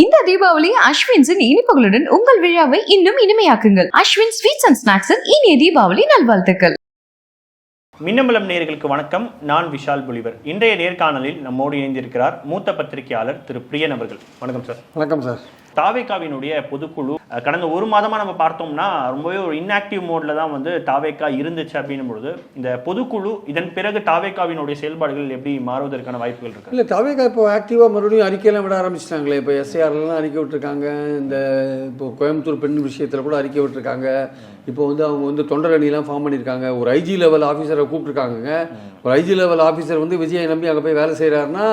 இந்த தீபாவளி அஸ்வின்ஸின் இனிப்புகளுடன் உங்கள் விழாவை இன்னும் இனிமையாக்குங்கள். அஸ்வின் ஸ்வீட்ஸ் அண்ட் ஸ்நாக்ஸின் இனிய தீபாவளி நல்வாழ்த்துக்கள். மின்னம்பலம் நேயர்களுக்கு வணக்கம். நான் விஷால் புலிவர். இன்றைய நேர்காணலில் நம்மோடு இணைந்திருக்கிறார் மூத்த பத்திரிகையாளர் திரு பிரியன் அவர்கள். வணக்கம் சார். வணக்கம் சார். தாவேக்காவினுடைய பொதுக்குழு கடந்த ஒரு மாதமா நம்ம பார்த்தோம்னா ரொம்பவே ஒரு இன்ஆக்டிவ் மோட்ல தான் வந்து தாவேக்கா இருந்துச்சு அப்படின்னும் பொழுது இந்த பொதுக்குழு இதன் பிறகு தாவேக்காவினுடைய செயல்பாடுகள் எப்படி மாறுவதற்கான வாய்ப்புகள் இருக்கு? இல்லை தாவேக்கா இப்போ ஆக்டிவாக மறுபடியும் அறிக்கையெல்லாம் விட ஆரம்பிச்சிட்டாங்களே. இப்போ எஸ்ஐஆர்லாம் அறிக்கை விட்டுருக்காங்க. இந்த இப்போ கோயம்புத்தூர் பெண் விஷயத்தில் கூட அறிக்கை விட்டுருக்காங்க. இப்போ வந்து அவங்க வந்து தொண்டர் அணிலாம் ஃபார்ம் பண்ணியிருக்காங்க. ஒரு ஐஜி லெவல் ஆஃபீஸரை கூப்பிட்டுருக்காங்க ஒரு ஐஜி லெவல் ஆஃபீஸர் வந்து விஜயை நம்பி அங்கே போய் வேலை செய்கிறாருன்னா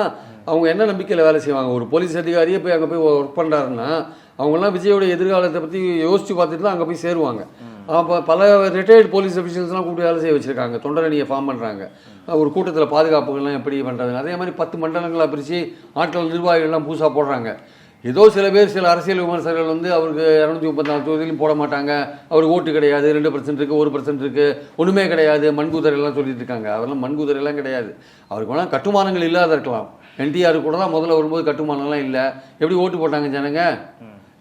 அவங்க என்ன நம்பிக்கையில் வேலை செய்வாங்க? ஒரு போலீஸ் அதிகாரியே போய் அங்கே போய் ஒர்க் பண்ணுறாருன்னா அவங்கெல்லாம் விஜயோட எதிர்காலத்தை பற்றி யோசித்து பார்த்துட்டு தான் அங்கே போய் சேருவாங்க. அப்போ பல ரிட்டையர்டு போலீஸ் அஃபிஷியல்ஸ்லாம் கூப்பிட்டு வேலை செய்ய வச்சுருக்காங்க. தொண்டரணியை ஃபார்ம் பண்ணுறாங்க ஒரு கூட்டத்தில் பாதுகாப்புகள்லாம் எப்படி பண்ணுறது அதே மாதிரி பத்து மண்டலங்களாக பிரித்து ஆட்கள் நிர்வாகிகள்லாம் புதுசாக போடுறாங்க. ஏதோ சில பேர் சில அரசியல் விமர்சகர்கள் வந்து அவருக்கு இரநூத்தி முப்பத்தாறு தொகுதியிலும் போட மாட்டாங்க. அவருக்கு ஓட்டு கிடையாது ரெண்டு பர்சன்ட் இருக்குது ஒரு பர்சன்ட் இருக்குது ஒன்றுமே கிடையாது மண்குதிரை எல்லாம் சொல்லிட்டு இருக்காங்க. அவரெல்லாம் மண்குதிரை கிடையாது. அவருக்கு வேணால் கட்டுமானங்கள் இல்லாத இருக்கலாம். என்டிஆர் கூட தான் முதல்ல வரும்போது கட்டுமானம்லாம் இல்லை. எப்படி ஓட்டு போட்டாங்க ஜனங்க?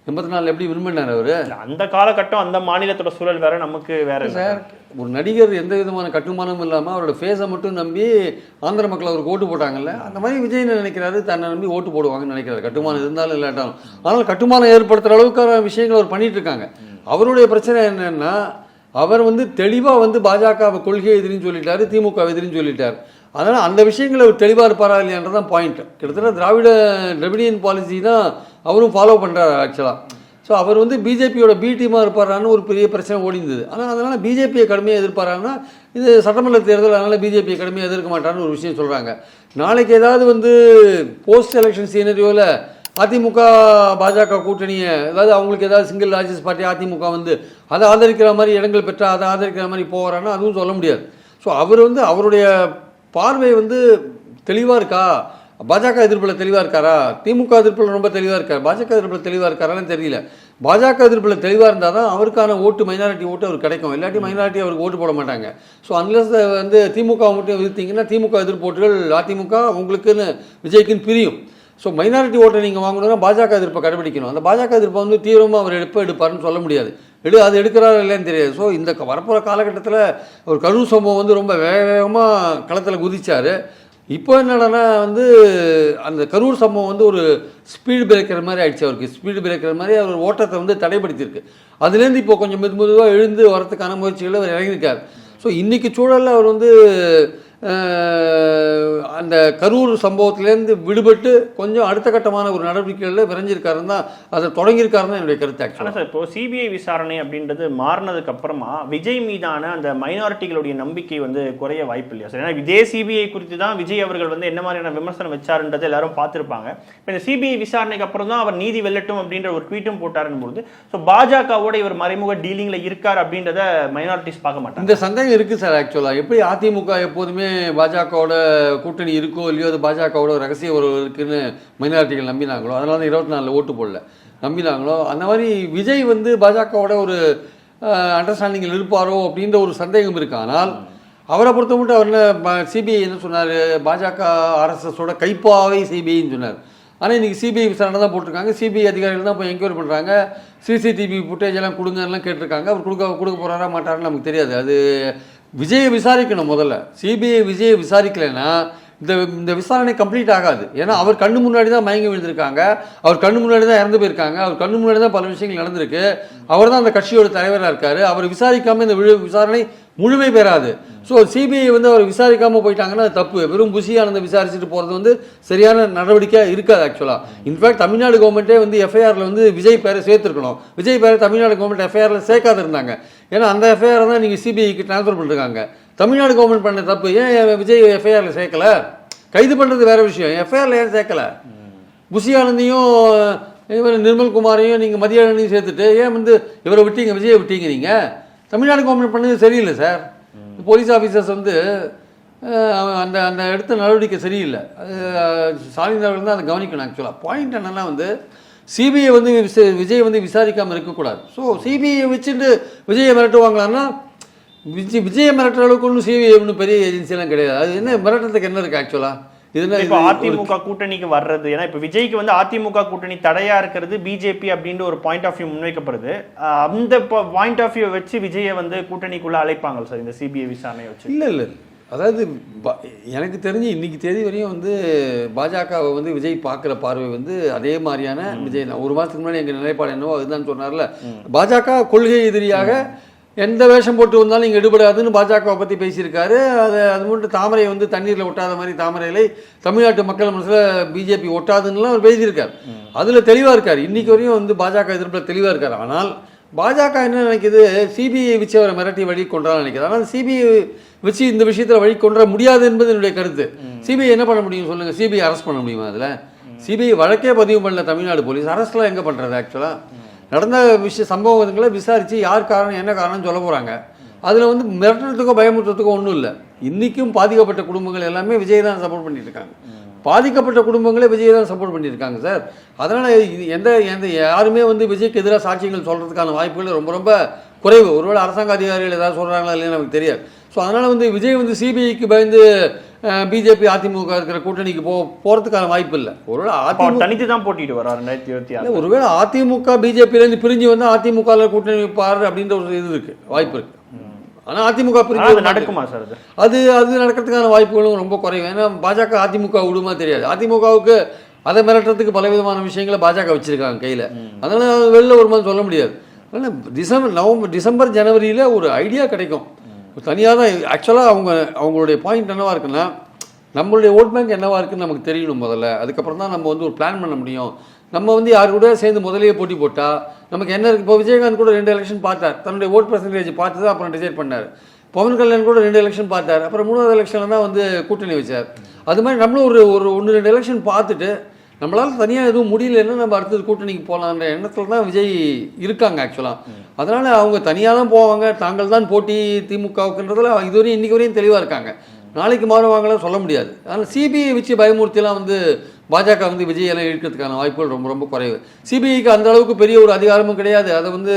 எண்பத்தி நாலில் எப்படி பண்ணார் அவர்? அந்த காலகட்டம் அந்த மாநிலத்தோட சூழல் வேற நமக்கு வேற. சார் ஒரு நடிகர் எந்த விதமான கட்டுமானமும் இல்லாமல் அவரோட ஃபேஸை மட்டும் நம்பி ஆந்திர மக்கள் அவருக்கு ஓட்டு போட்டாங்கல்ல அந்த மாதிரி விஜய் நினைக்கிறாரு தன்னை நம்பி ஓட்டு போடுவாங்கன்னு நினைக்கிறாரு. கட்டுமானம் இருந்தாலும் இல்லாட்டாலும். ஆனால் கட்டுமானம் ஏற்படுத்துகிற அளவுக்கான விஷயங்கள் அவர் பண்ணிட்டு இருக்காங்க. அவருடைய பிரச்சனை என்னன்னா அவர் வந்து தெளிவாக வந்து பாஜக கொள்கை எதிரின்னு சொல்லிட்டாரு திமுக எதிரின்னு சொல்லிட்டார். அதனால் அந்த விஷயங்களை ஒரு தெளிவாக இருப்பாரா இல்லையான்றதான் பாயிண்ட் கிட்டத்தட்ட திராவிட திராவிடியன் பாலிசி தான் அவரும் ஃபாலோ பண்ணுறாரு ஆக்சுவலாக ஸோ அவர் வந்து பிஜேபியோட பி டீமாக இருப்பாரான்னு ஒரு பெரிய பிரச்சனை ஓடிந்தது. ஆனால் அதனால் பிஜேபியை கடுமையாக எதிர்ப்பாரான்னா இது சட்டமன்ற தேர்தல் அதனால் பிஜேபியை கடுமையாக எதிர்க்க மாட்டான்னு ஒரு விஷயம் சொல்கிறாங்க நாளைக்கு ஏதாவது வந்து போஸ்ட் எலெக்ஷன் சீனரியோவில் அதிமுக பாஜக கூட்டணியை அதாவது அவங்களுக்கு ஏதாவது சிங்கிள் லார்ஜஸ்ட் பார்ட்டி அதிமுக வந்து அதை ஆதரிக்கிற மாதிரி இடங்கள் பெற்றால் அதை ஆதரிக்கிற மாதிரி போகிறான்னா அதுவும் சொல்ல முடியாது. ஸோ அவர் வந்து அவருடைய பார்வை வந்து தெளிவாக இருக்கா? பாஜக எதிர்ப்பில் தெளிவாக இருக்காரா? திமுக எதிர்ப்பில் ரொம்ப தெளிவாக இருக்கார். பாஜக எதிர்ப்பில் தெளிவாக இருக்காரான்னு தெரியல. பாஜக எதிர்ப்பில் தெளிவாக இருந்தால் தான் அவருக்கான ஓட்டு மைனாரிட்டி ஓட்டு அவருக்கு கிடைக்கும். இல்லாட்டி மைனாரிட்டி அவருக்கு ஓட்டு போட மாட்டாங்க. ஸோ அன்லஸ் வந்து திமுக மட்டும் எதிர்த்தீங்கன்னா திமுக எதிர்ப்பு ஓட்டுகள் அதிமுக உங்களுக்குன்னு விஜய்க்குன்னு பிரியும். ஸோ மைனாரிட்டி ஓட்டை நீங்கள் வாங்கணும்னா பாஜக எதிர்ப்பை கடைபிடிக்கணும். அந்த பாஜக எதிர்ப்பை வந்து தீவிரமாக அவர் எடுப்ப எடுப்பாருன்னு சொல்ல முடியாது. எடு அது எடுக்கிறாரா இல்லைன்னு தெரியாது. ஸோ இந்த வரப்போகிற காலகட்டத்தில் ஒரு கரூர் சம்பவம் வந்து ரொம்ப வேக வேகமாக களத்தில் குதிச்சார். இப்போ என்னடான்னா வந்து அந்த கரூர் சம்பவம் வந்து ஒரு ஸ்பீடு பிரேக்கர் மாதிரி ஆயிடுச்சு அவருக்கு. ஸ்பீடு பிரேக்கர் மாதிரி அவர் ஓட்டத்தை வந்து தடைப்படுத்தியிருக்கு. அதுலேருந்து இப்போ கொஞ்சம் மெது மெதுவாக எழுந்து வரத்துக்கான முயற்சிகளை அவர் இறங்கியிருக்கார். ஸோ இன்றைக்கி சூழலில் அவர் வந்து அந்த கரூர் சம்பவத்திலேருந்து விடுபட்டு கொஞ்சம் அடுத்த கட்டமான ஒரு நடவடிக்கைகளில் விரைஞ்சிருக்காருன்னு தான் அதை தொடங்கியிருக்காருன்னு என்னுடைய கருத்து ஆக்சுவலாக சார் இப்போ சிபிஐ விசாரணை அப்படின்றது மாறினதுக்கு அப்புறமா விஜய் மீதான அந்த மைனாரிட்டிகளுடைய நம்பிக்கை வந்து குறைய வாய்ப்பு இல்லையா சார்? ஏன்னா இதே சிபிஐ குறித்து தான் விஜய் அவர்கள் வந்து என்ன மாதிரியான விமர்சனம் வச்சாருன்றது எல்லாரும் பார்த்திருப்பாங்க. இப்போ இந்த சிபிஐ விசாரணைக்கு அப்புறம் தான் அவர் நீதி வெல்லட்டும் அப்படின்ற ஒரு ட்வீட்டும் போட்டாருன்னு பொழுது ஸோ பாஜகவோட இவர் மறைமுக டீலிங்ல இருக்கார் அப்படின்றத மைனாரிட்டிஸ் பார்க்க மாட்டாங்க. இந்த சந்தேகம் இருக்குது சார் ஆக்சுவலாக எப்படி அதிமுக எப்போதுமே பாஜகவோட கூட்டணி இருக்கோ இல்லையோ அது பாஜகவோட ரகசிய ஒரு இருக்குன்னு மைனாரிட்டிகள் நம்பினாங்களோ? அதனால தான் இருபத்தி நாலில் ஓட்டு போடல. நம்பினாங்களோ? அந்த மாதிரி விஜய் வந்து பாஜகவோட ஒரு அண்டர்ஸ்டாண்டிங்கில் இருப்பாரோ அப்படின்ற ஒரு சந்தேகம் இருக்கானால் அவரை பொறுத்த மட்டும் அவர் என்ன சிபிஐ என்ன சொன்னார்? பாஜக ஆர்எஸ்எஸோட கைப்பாவை சிபிஐன்னு சொன்னார். ஆனால் இன்றைக்கி சிபிஐ விசாரணை தான் போட்டிருக்காங்க. சிபிஐ அதிகாரிகள் தான் போய் என்கொயரி பண்ணுறாங்க சிசிடிவி ஃபுட்டேஜ் எல்லாம் கொடுங்கலாம் கேட்டிருக்காங்க. அவர் கொடுக்க கொடுக்க போகிறாரா மாட்டாருன்னு நமக்கு தெரியாது. அது விஜயை விசாரிக்கணும் முதல்ல. சிபிஐ விஜயை விசாரிக்கலைன்னா இந்த இந்த விசாரணை கம்ப்ளீட் ஆகாது. ஏன்னா அவர் கண்ணு முன்னாடி தான் மயங்கி விழுந்திருக்காங்க. அவர் கண்ணு முன்னாடி தான் இறந்து போயிருக்காங்க. அவர் கண்ணு முன்னாடி தான் பல விஷயங்கள் நடந்திருக்கு. அவர் தான் அந்த கட்சியோட தலைவராக இருக்காரு. அவர் விசாரிக்காம இந்த விழு விசாரணை முழுமை பெறாது. ஸோ சிபிஐ வந்து அவர் விசாரிக்காமல் போயிட்டாங்கன்னா தப்பு. வெறும் புசியானந்த விசாரிச்சுட்டு போகிறது வந்து சரியான நடவடிக்கை இருக்காது ஆக்சுவலாக இன்ஃபேக்ட் தமிழ்நாடு கவர்மெண்ட்டே வந்து எஃப்ஐஆரில் வந்து விஜய் பேரை சேர்த்துருக்கணும். விஜய் பேரை தமிழ்நாடு கவர்மெண்ட் எஃப்ஐஆரில் சேர்க்காது இருந்தாங்க ஏன்னா அந்த எஃப்ஐஆர் தான் நீங்கள் சிபிஐக்கு ட்ரான்ஸ்ஃபர் பண்ணிருக்காங்க. தமிழ்நாடு கவர்மெண்ட் பண்ண தப்பு. ஏன் விஜய் எஃப்ஐஆரில் சேர்க்கல? கைது பண்ணுறது வேறு விஷயம். எஃப்ஐஆரில் ஏன் சேர்க்கல? புசியானந்தையும் ஆனந்தையும் இவர் நிர்மல் குமாரையும் நீங்கள் மதியானையும் சேர்த்துட்டு ஏன் வந்து இவரை விட்டீங்க? விஜயை விட்டீங்க நீங்கள் தமிழ்நாடு கவர்மெண்ட் பண்ணது சரியில்லை சார் போலீஸ் ஆஃபீஸர்ஸ் வந்து அந்த அந்த எடுத்த நடவடிக்கை சரியில்லை. அது ஸ்டாலின் அவர்கள் தான் அதை கவனிக்கணும் ஆக்சுவலாக பாயிண்ட் என்னன்னா வந்து சிபிஐ வந்து விச- விஜய் வந்து விசாரிக்காமல் இருக்கக்கூடாது. ஸோ சிபிஐ வச்சுட்டு விஜயை மிரட்டுவாங்களான்னா விஜய் விஜயை மிரட்டுற அளவுக்கு ஒன்றும் சிபிஐ ஒன்றும் பெரிய ஏஜென்சிலாம் கிடையாது. அது என்ன மிரட்டுறதுக்கு என்ன இருக்குது ஆக்சுவலாக இதுல இப்போ அதிமுக கூட்டணிக்கு வர்றது ஏன்னா இப்போ விஜய்க்கு வந்து அதிமுக கூட்டணி தடையா இருக்கிறது பிஜேபி அப்படின்ற ஒரு பாயிண்ட் ஆஃப் வியூ முன்வைக்கப்படுது. அந்த பாயிண்ட் ஆஃப் வியூ வச்சு விஜயை வந்து கூட்டணிக்குள்ள அழைப்பாங்க சார் இந்த சிபிஐ விசாரணையை வச்சு? இல்லை இல்லை. அதாவது எனக்கு தெரிஞ்சு இன்னைக்கு தேதி வரையும் வந்து பாஜகவை வந்து விஜய் பார்க்குற பார்வை வந்து அதே மாதிரியான விஜய் தான். ஒரு மாதத்துக்கு முன்னாடி எங்கள் நிலைப்பாடு என்னவோ அதுதான் சொன்னார்ல. பாஜக கொள்கை எதிரியாக எந்த வேஷம் போட்டு வந்தாலும் இங்கே எடுபடாதுன்னு பாஜகவை பற்றி பேசியிருக்காரு. அது அது மட்டும் தாமரை வந்து தண்ணீரில் ஒட்டாத மாதிரி தாமரையிலை தமிழ்நாட்டு மக்கள் மனசில் பிஜேபி ஒட்டாதுன்னுலாம் அவர் பேசியிருக்கார். அதில் தெளிவாக இருக்கார். இன்றைக்கி வரையும் வந்து பாஜக எதிர்ப்பில் தெளிவாக இருக்கார். ஆனால் பாஜக என்ன நினைக்குது? சிபிஐ வச்சு அவரை மிரட்டி வழி கொண்டான்னு நினைக்குது. ஆனால் சிபிஐ வச்சு இந்த விஷயத்தில் வழி கொண்ட முடியாது என்பது என்னுடைய கருத்து. சிபிஐ என்ன பண்ண முடியும் சொல்லுங்கள் சிபிஐ அரெஸ்ட் பண்ண முடியுமா அதில்? சிபிஐ வழக்கே பதிவு பண்ணல தமிழ்நாடு போலீஸ். அரெஸ்ட்லாம் எங்கே பண்ணுறது ஆக்சுவலாக நடந்த விஷய சம்பவங்களை விசாரித்து யார் காரணம் என்ன காரணம்னு சொல்ல போகிறாங்க அதில் வந்து மிரட்டுறதுக்கோ பயமுறுத்துறதுக்கோ ஒன்றும் இல்லை. இன்றைக்கும் பாதிக்கப்பட்ட குடும்பங்கள் எல்லாமே விஜய் தான் சப்போர்ட் பண்ணியிருக்காங்க. பாதிக்கப்பட்ட குடும்பங்களே விஜய் தான் சப்போர்ட் பண்ணியிருக்காங்க சார் அதனால் எந்த எந்த யாருமே வந்து விஜய்க்கு எதிராக சாட்சியங்கள் சொல்கிறதுக்கான வாய்ப்புகள் ரொம்ப ரொம்ப குறைவு. ஒருவேளை அரசாங்க அதிகாரிகள் ஏதாவது சொல்கிறாங்களா இல்லைன்னு நமக்கு தெரியாது. ஸோ அதனால் வந்து விஜய் வந்து சிபிஐக்கு பயந்து பிஜேபி அதிமுக இருக்கிற கூட்டணிக்கு போ போகிறதுக்கான வாய்ப்பு இல்லை. ஒருவேளை அதிமுக தனித்து தான் போட்டிட்டு வர்றார் ரெண்டாயிரத்தி இருபத்தி ஆறு ஒருவேளை அதிமுக பிஜேபியிலேருந்து பிரிஞ்சு வந்து அதிமுக கூட்டணி வைப்பார் அப்படின்ற ஒரு இது இருக்கு வாய்ப்பு இருக்கு. ஆனால் அதிமுக பிரிஞ்சு. நடக்குமா சார் அது? அது நடக்கிறதுக்கான வாய்ப்புகளும் ரொம்ப குறைவு. ஏன்னா பாஜக அதிமுக விடுமா தெரியாது. அதிமுகவுக்கு அதை மிரட்டுறதுக்கு பலவிதமான விஷயங்களை பாஜக வச்சிருக்காங்க கையில். அதனால அது வெளில வருமானு சொல்ல முடியாது. அதனால் டிசம்பர் நவம்பர் டிசம்பர் ஜனவரியில் ஒரு ஐடியா கிடைக்கும். தனியாக தான் ஆக்சுவலாக அவங்க அவங்களுடைய பாயிண்ட் என்னவா இருக்குன்னா நம்மளுடைய ஓட் பேங்க் என்னவா இருக்குன்னு நமக்கு தெரியணும் முதல்ல. அதுக்கப்புறம் தான் நம்ம வந்து ஒரு பிளான் பண்ண முடியும். நம்ம வந்து யார் கூட சேர்ந்து முதலே போட்டி போட்டால் நமக்கு என்ன இருக்குது இப்போ விஜயகாந்த் கூட ரெண்டு எலெக்ஷன் பார்த்தார். தன்னுடைய ஓட் பர்சன்டேஜ் பார்த்து தான் அப்புறம் டிசைட் பண்ணார். பவன் கல்யாண் கூட ரெண்டு எலெக்ஷன் பார்த்தார். அப்புறம் மூணாவது எலெக்ஷனில் தான் வந்து கூட்டணி வச்சார். அது மாதிரி நம்மளும் ஒரு ஒரு ஒன்று ரெண்டு எலெக்ஷன் பார்த்துட்டு நம்மளால் தனியாக எதுவும் முடியலன்னா நம்ம அடுத்தது கூட்டணிக்கு போகலான்ற எண்ணத்தில் தான் விஜய் இருக்காங்க ஆக்சுவலாக அதனால் அவங்க தனியாக தான் போவாங்க. தாங்கள் தான் போட்டி திமுகவுக்குன்றதில் இதுவரையும் இன்றைக்கி வரையும் தெளிவாக இருக்காங்க. நாளைக்கு மாறுவாங்களாம் சொல்ல முடியாது. அதனால் சிபிஐ வச்சு பயமூர்த்திலாம் வந்து பாஜக வந்து விஜய் எல்லாம் இழுக்கிறதுக்கான வாய்ப்புகள் ரொம்ப ரொம்ப குறைவு. சிபிஐக்கு அந்த அளவுக்கு பெரிய ஒரு அதிகாரமும் கிடையாது. அதை வந்து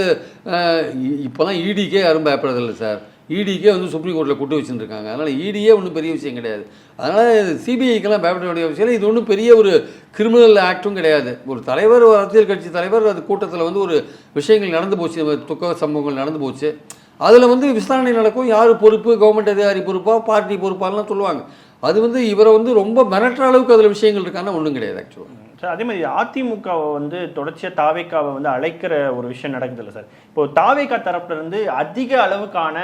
இப்போலாம் இடிக்கே யாரும் பயப்படுறதில்லை சார். இடிக்கே வந்து சுப்ரீம் கோர்ட்டில் கூட்டு வச்சுருக்காங்க. அதனால் இடியே ஒன்றும் பெரிய விஷயம் கிடையாது. அதனால் சிபிஐக்கெல்லாம் பயப்பட வேண்டிய விஷயம் இல்லை. இது ஒன்றும் பெரிய ஒரு கிரிமினல் ஆக்டும் கிடையாது. ஒரு தலைவர் ஒரு அரசியல் கட்சி தலைவர் அது கூட்டத்தில் வந்து ஒரு விஷயங்கள் நடந்து போச்சு. துக்க சம்பவங்கள் நடந்து போச்சு. அதில் வந்து விசாரணை நடக்கும். யார் பொறுப்பு? கவர்மெண்ட் அதிகாரி பொறுப்பாக பார்ட்டி பொறுப்பாலாம் சொல்லுவாங்க. அது வந்து இவரை வந்து ரொம்ப மிரட்டுற அளவுக்கு அதில் விஷயங்கள் இருக்கான்னா ஒன்றும் கிடையாது ஆக்சுவலாக சார். அதே மாதிரி அதிமுகவை வந்து தொடர்ச்சியாக தாவேக்காவை வந்து அழைக்கிற ஒரு விஷயம் நடக்குதுல்ல சார். இப்போ தாவேக்கா தரப்புல இருந்து அதிக அளவுக்கான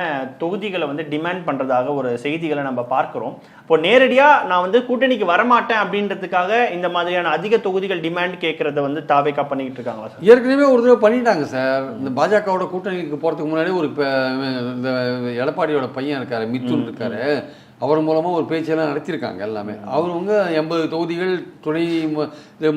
தொகுதிகளை வந்து டிமாண்ட் பண்றதாக ஒரு செய்திகளை நம்ம பார்க்கிறோம். இப்போ நேரடியா நான் வந்து கூட்டணிக்கு வரமாட்டேன் அப்படின்றதுக்காக இந்த மாதிரியான அதிக தொகுதிகள் டிமாண்ட் கேட்கறத வந்து தாவேக்கா பண்ணிக்கிட்டு இருக்காங்களா சார்? ஏற்கனவே ஒரு தடவை பண்ணிட்டாங்க சார். இந்த பாஜகவோட கூட்டணிக்கு போகிறதுக்கு முன்னாடி ஒரு இந்த எடப்பாடியோட பையன் இருக்காரு மித்துன் இருக்காரு. அவர் மூலமாக ஒரு பேச்செல்லாம் நடத்தியிருக்காங்க எல்லாமே. அவருங்க எண்பது தொகுதிகள் துணை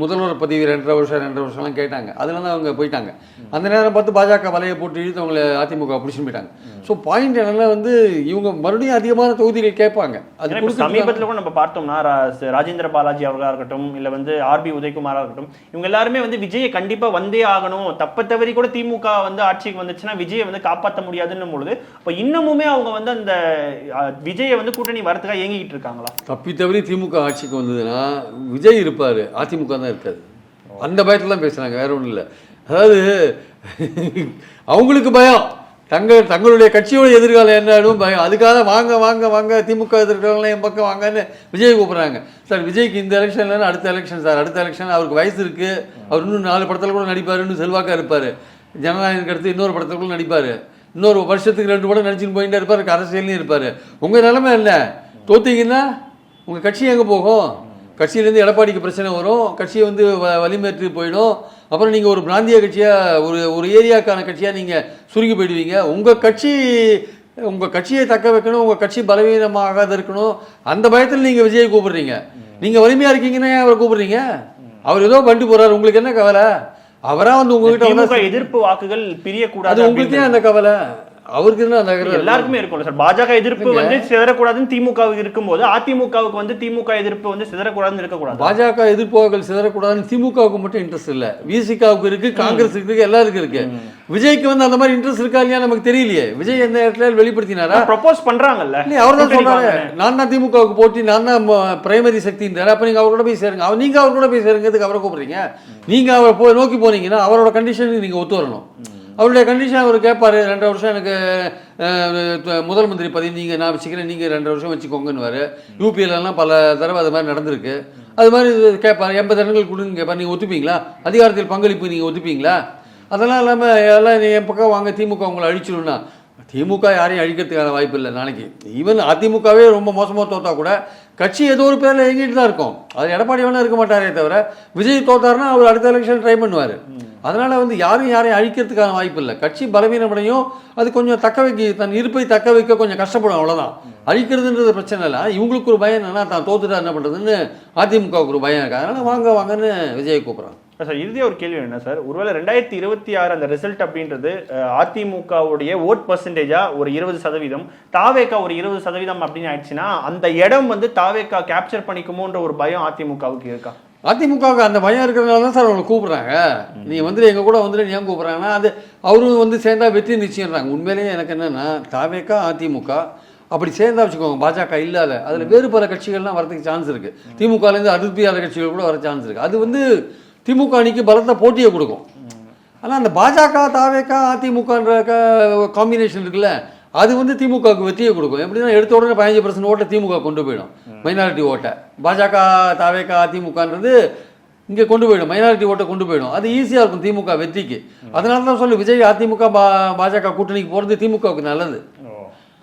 முதல்வர் பதவி ரெண்டரை வருஷம் ரெண்டரை வருஷம்லாம் கேட்டாங்க. அதில் தான் அவங்க போயிட்டாங்க. அந்த நேரம் பார்த்து பாஜக வலையை போட்டு இழுத்து அவங்கள அதிமுக பிடிச்சின்னு போயிட்டாங்க. ஸோ பாயிண்ட் என்னன்னா வந்து இவங்க மறுபடியும் அதிகமான தொகுதிகள் கேட்பாங்க. அது இப்ப சமீபத்துல கூட நம்ம பார்த்தோம்னா ராஜேந்திர பாலாஜி அவர்களா இருக்கட்டும் இல்ல வந்து ஆர்பி உதயகுமாரா இருக்கட்டும் இவங்க எல்லாருமே வந்து விஜயை கண்டிப்பா வந்தே ஆகணும். தப்ப தவறி கூட திமுக வந்து ஆட்சிக்கு வந்துச்சுன்னா விஜயை வந்து காப்பாற்ற முடியாதுன்னும் பொழுது அப்ப இன்னமுமே அவங்க வந்து அந்த விஜயை வந்து கூட்டணி வரதுக்காக ஏங்கிட்டு இருக்காங்களா? தப்பி தவறி திமுக ஆட்சிக்கு வந்ததுன்னா விஜய் இருப்பார். அதிமுக தான் இருக்காது. அந்த பயத்தில் தான் பேசுகிறாங்க வேற ஒன்றும் இல்லை. அதாவது அவங்களுக்கு பயம். தங்கள் தங்களுடைய கட்சியோட எதிர்காலம் என்னன்னு பயம். அதுக்காக வாங்க வாங்க வாங்க திமுக எதிர்காலம் என் பக்கம் வாங்கன்னு விஜய் கூப்பிட்றாங்க. சார் விஜய்க்கு இந்த எலெக்ஷன் இல்லைன்னா அடுத்த எலெக்ஷன் சார். அடுத்த எலெக்ஷன் அவருக்கு வயசு இருக்குது அவர் இன்னும் நாலு படத்தில் கூட நடிப்பாருன்னு செல்வாக்காக இருப்பார். ஜனநாயகனுக்கு அடுத்து இன்னொரு படத்தில் கூட நடிப்பார். இன்னொரு வருஷத்துக்கு ரெண்டு படம் நினச்சின்னு போயிட்டே இருப்பார் அரசியல்லையும் இருப்பார். உங்கள் நிலமை என்ன? தோத்தீங்கன்னா உங்கள் கட்சி எங்கே போகும்? கட்சியிலேருந்து எடப்பாடிக்கு பிரச்சனை வரும் கட்சியை வந்து வ வலிமேற்றி போயிடும். அப்புறம் நீங்கள் ஒரு பிராந்திய கட்சியாக ஒரு ஒரு ஏரியாக்கான கட்சியாக நீங்கள் சுருங்கி போயிடுவீங்க. உங்கள் கட்சி உங்கள் கட்சியை தக்க வைக்கணும் உங்கள் கட்சி பலவீனமாக இருக்கணும். அந்த பயத்தில் நீங்கள் விஜயை கூப்பிடுறீங்க. நீங்கள் வலிமையாக இருக்கீங்கன்னா ஏன் அவரை கூப்பிடுறீங்க? அவர் ஏதோ வண்டி போகிறார் உங்களுக்கு என்ன கவலை? அவராக வந்து உங்ககிட்ட எதிர்ப்பு வாக்குகள் பிரியக்கூடாது உங்களுக்கு. அந்த கவலை அவருக்கு அந்த எல்லாருக்குமே இருக்கும்ல சார். பாஜக எதிர்ப்பு வந்து சிதறக்கூடாதுன்னு திமுகவுக்கு இருக்கும்போது அதிமுகவுக்கு வந்து திமுக எதிர்ப்பு வந்து சிதறக்கூடாதுன்னு இருக்கக்கூடாது? பாஜக எதிர்ப்புகள் சிதறக்கூடாதுன்னு திமுகவுக்கு மட்டும் இன்ட்ரெஸ்ட் இல்ல. விசிகாவுக்கு இருக்கு காங்கிரஸ் இருக்கு எல்லாருக்கும் இருக்கு. விஜய்க்கு வந்து அந்த மாதிரி இன்ட்ரெஸ்ட் இருக்கா இல்லையா நமக்கு தெரியலையே. விஜய் எந்த இடத்துல வெளிப்படுத்தினாரா? ப்ரொபோஸ் பண்றாங்கல்ல. அவர் தான் சொல்றாரு. நான் தான் திமுகவுக்கு போட்டி நான் தான் பிரைமரி சக்தின்றாரு அப்ப நீங்க அவர் கூட போய் சேருங்க. அவர் நீங்க அவர் கூட போய் சேருங்கிறதுக்கு அவரை கூப்பிடுறீங்க. நீங்க அவரை போய் நோக்கி போனீங்கன்னா அவரோட கண்டிஷனுக்கு நீங்க ஒத்து வரணும். அவருடைய கண்டிஷன் அவர் கேட்பாரு ரெண்டு வருஷம் எனக்கு முதல் மந்திரி பதவி நீங்க நான் வச்சுக்கிறேன் நீங்க ரெண்டு வருஷம் வச்சுக்கோங்கன்னு யூபிஎல் எல்லாம் பல தடவை அது மாதிரி நடந்திருக்கு. அது மாதிரி கேட்பாரு எண்பது இடங்கள் கொடுங்க கேட்பாரு நீங்க ஒத்துப்பீங்களா? அதிகாரத்தில் பங்களிப்பு நீங்க ஒத்துப்பீங்களா? அதெல்லாம் இல்லாமல் எல்லாம் என் பக்கம் வாங்க திமுக உங்களை அழிச்சிடும்னா திமுக யாரையும் அழிக்கிறதுக்கான வாய்ப்பு இல்லை நாளைக்கு. ஈவன் அதிமுகவே ரொம்ப மோசமாக தோத்தா கூட கட்சி ஏதோ ஒரு பேரில் இயங்கிட்டு தான் இருக்கும். அது எடப்பாடி வேணா இருக்க மாட்டாரே தவிர விஜய் தோத்தாருன்னா அவர் அடுத்த எலெக்ஷன் ட்ரை பண்ணுவார். அதனால் வந்து யாரும் யாரையும் அழிக்கிறதுக்கான வாய்ப்பு இல்லை. கட்சி பலவீனமடையும் அது கொஞ்சம் தக்க வைக்க தன் இருப்பை தக்க வைக்க கொஞ்சம் கஷ்டப்படும் அவ்வளோதான் அழிக்கிறதுன்றது பிரச்சனை இல்லை. இவங்களுக்கு ஒரு பயம் என்னன்னா தான் தோத்துட்டா என்ன பண்ணுறதுன்னு அதிமுகவுக்கு ஒரு பயம் இருக்குது அதனால் வாங்க வாங்கன்னு விஜய் கூப்பிட்றாங்க. சார் இறுதியா ஒரு கேள்வி என்ன சார் ஒருவேளை ரெண்டாயிரத்தி இருபத்தி ஆறு அந்த ரிசல்ட் அப்படின்றது அதிமுகவுடைய ஓட் பர்சன்டேஜா ஒரு இருபது சதவீதம் தாவேக்கா ஒரு இருபது சதவீதம் அப்படின்னு ஆயிடுச்சுன்னா அந்த இடம் வந்து தாவேக்கா கேப்சர் பண்ணிக்குமோன்ற ஒரு பயம் அதிமுகவுக்கு இருக்கா? அதிமுகவுக்கு அந்த பயம் இருக்கிறதுனால தான் சார் அவங்களை கூப்பிடுறாங்க. நீ வந்து எங்கள் கூட வந்துட்டு ஏன் கூப்பிட்றாங்கன்னா அது அவரும் வந்து சேர்ந்தா வெற்றி நிச்சயம்ன்றாங்க. உண்மையிலேயே எனக்கு என்னென்னா தாவேக்கா அதிமுக அப்படி சேர்ந்தா வச்சுக்கோங்க பாஜக இல்லாத அதில் வேறு பல கட்சிகள்லாம் வரதுக்கு சான்ஸ் இருக்குது திமுகலேருந்து அதிருப்தியாத கட்சிகள் கூட வர சான்ஸ் இருக்குது அது வந்து திமுக அணிக்கு பலத்த போட்டியை கொடுக்கும். ஆனால் அந்த பாஜக தாவேக்கா அதிமுகன்ற காம்பினேஷன் இருக்குல்ல அது வந்து திமுகவுக்கு வெற்றியை கொடுக்கும். எப்படின்னா எடுத்த உடனே பதினஞ்சு பர்சன்ட் ஓட்டை திமுக கொண்டு போயிடும். மைனாரிட்டி ஓட்டை. பாஜக தாவேக்கா அதிமுகன்றது இங்கே கொண்டு போயிடும். மைனாரிட்டி ஓட்டை கொண்டு போயிடும். அது ஈஸியாக இருக்கும் திமுக வெற்றிக்கு. அதனால தான் சொல்லு விஜய் அதிமுக பா பாஜக கூட்டணிக்கு போகிறது திமுகவுக்கு நல்லது.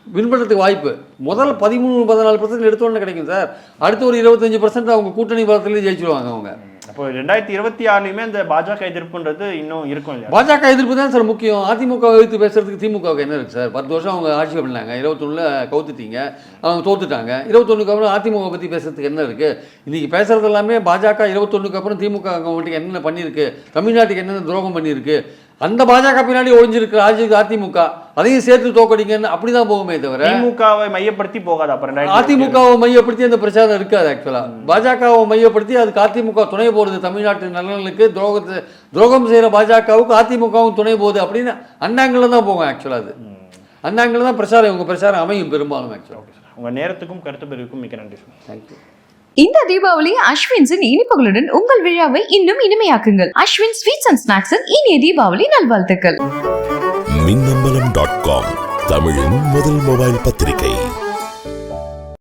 வின் பண்ணுறதுக்கு வாய்ப்பு. முதல் பதிமூணு பதினாலு பர்சன்ட் எடுத்த உடனே கிடைக்கும் சார். அடுத்து ஒரு இருபத்தஞ்சு பர்சன்ட் அவங்க கூட்டணி பலத்திலே ஜெயிச்சிருவாங்க அவங்க. இப்போ ரெண்டாயிரத்தி இருபத்தி ஆறுலயுமே அந்த பாஜக எதிர்ப்புன்றது இன்னும் இருக்கும் இல்லையா? பாஜக எதிர்ப்பு தான் சார் முக்கியம். அதிமுக எதிர்த்து பேசுறதுக்கு திமுகவுக்கு என்ன இருக்கு சார்? பத்து வருஷம் அவங்க ஆட்சி பண்ணாங்க. இருபத்தொன்னுல கவுத்துட்டீங்க. அவங்க தோத்துட்டாங்க. இருபத்தொன்னுக்கு அப்புறம் அதிமுக பற்றி பேசுறதுக்கு என்ன இருக்கு? இன்னைக்கு பேசுறது எல்லாமே பாஜக இருபத்தொன்னுக்கு அப்புறம் திமுக கவர்மெண்ட்டுக்கு என்னென்ன பண்ணியிருக்கு? தமிழ்நாட்டுக்கு என்னென்ன துரோகம் பண்ணியிருக்கு? அந்த பாஜக பின்னாடி ஒழிஞ்சிருக்கு ஆட்சி அதிமுக. அதையும் சேர்த்து தோக்கடிங்கன்னு அப்படிதான் போகுமே தவிர திமுகவை மையப்படுத்தி போகாது அப்ப ரெண்டாயிரத்தி அதிமுகவை மையப்படுத்தி அந்த பிரச்சாரம் இருக்காது ஆக்சுவலா பாஜகவை மையப்படுத்தி அதுக்கு அதிமுக துணை போடுது தமிழ்நாட்டு நலனுக்கு துரோகத்தை துரோகம் செய்யற பாஜகவுக்கு அதிமுகவும் துணை போகுது அப்படின்னு அண்ணாங்கில் தான் போகும் ஆக்சுவலா அது. அண்ணாங்கில் தான் பிரச்சாரம் இவங்க பிரச்சாரம் அமையும் பெரும்பாலும் ஆக்சுவலா உங்க நேரத்துக்கும் கருத்து பெருக்கும் மிக்க நன்றி சார் தேங்க்யூ இந்த தீபாவளி அஸ்வின்ஸின் இனிப்புகளுடன் உங்கள் விழாவை இன்னும் இனிமையாக்குங்கள். அஸ்வின் ஸ்வீட்ஸ் அண்ட் ஸ்நாக்ஸின் இனிய தீபாவளி நல்வாழ்த்துக்கள். மின்னம்பலம் டாட் காம் தமிழின் முதல் மொபைல் பத்திரிகை.